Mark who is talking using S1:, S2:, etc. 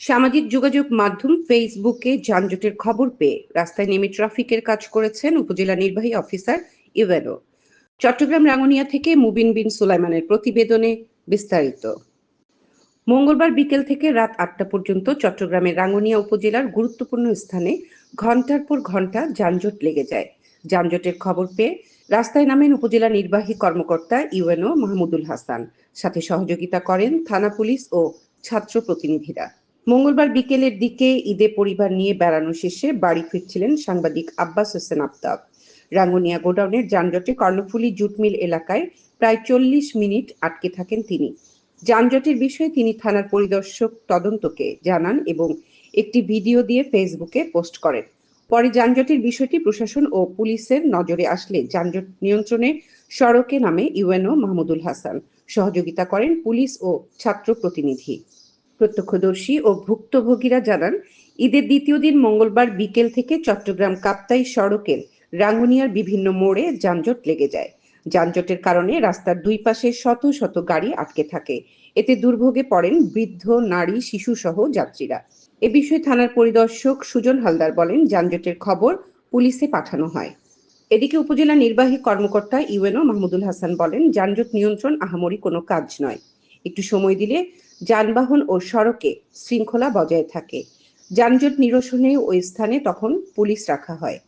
S1: সামাজিক যোগাযোগ মাধ্যম ফেসবুকে যানজটের খবর পেয়ে রাস্তায় নেমে ট্রাফিকের কাজ করেছেন উপজেলা নির্বাহী অফিসার ইভেনো। চট্টগ্রাম রাঙ্গুনিয়া থেকে মুবিন বিন সুলাইমানের প্রতিবেদনে বিস্তারিত। মঙ্গলবার বিকেল থেকে রাত আটটা পর্যন্ত চট্টগ্রামের রাঙ্গুনিয়া উপজেলার গুরুত্বপূর্ণ স্থানে ঘণ্টার পর ঘণ্টা যানজট লেগে যায়। যানজটের খবর পেয়ে রাস্তায় নামেন উপজেলা নির্বাহী কর্মকর্তা ইউএনও মাহমুদুল হাসান। সাথে সহযোগিতা করেন থানা পুলিশ ও ছাত্র প্রতিনিধিরা। মঙ্গলবার বিকেলের দিকে ঈদে পরিবার নিয়ে বেড়ানো শেষে বাড়ি ফিরছিলেন সাংবাদিক আব্বাস হোসেন আফতাব। রাঙ্গুনিয়া গোডাউনের যানজটে কর্ণফুলী জুটমিল এলাকায় প্রায় চল্লিশ মিনিট আটকে থাকেন তিনি। যানজটের বিষয়ে তিনি থানার পরিদর্শক তদন্তকে জানান এবং একটি ভিডিও দিয়ে ফেসবুকে পোস্ট করেন। পরে যানজটের বিষয়টি প্রশাসন ও পুলিশের নজরে আসলে যানজট নিয়ন্ত্রণে সড়কে নামে ইউএনও মাহমুদুল হাসান। সহযোগিতা করেন পুলিশ ও ছাত্র প্রতিনিধি। প্রত্যক্ষদর্শী ও ভুক্তভোগীরা জানান, ঈদের দ্বিতীয় দিন মঙ্গলবার বিকেল থেকে চট্টগ্রাম কাপ্তাই সড়কের রাঙ্গুনিয়ার বিভিন্ন মোড়ে যানজট লেগে যায়। যানজটের কারণে রাস্তার দুই পাশে শত শত গাড়ি আটকে থাকে। এতে দুর্ভোগে পড়েন বৃদ্ধ, নারী শিশু সহ যাত্রীরা। এ বিষয়ে থানার পরিদর্শক সুজন হালদার বলেন, যানজটের খবর পুলিশে পাঠানো হয়। এদিকে উপজেলা নির্বাহী কর্মকর্তা ইউএনও মাহমুদুল হাসান বলেন, যানজট নিয়ন্ত্রণ আহামরি কোনো কাজ নয়। একটু সময় দিলে যানবাহন ও সড়কে শৃঙ্খলা বজায় থাকে। যানজট নিরসনে ওই স্থানে তখন পুলিশ রাখা হয়।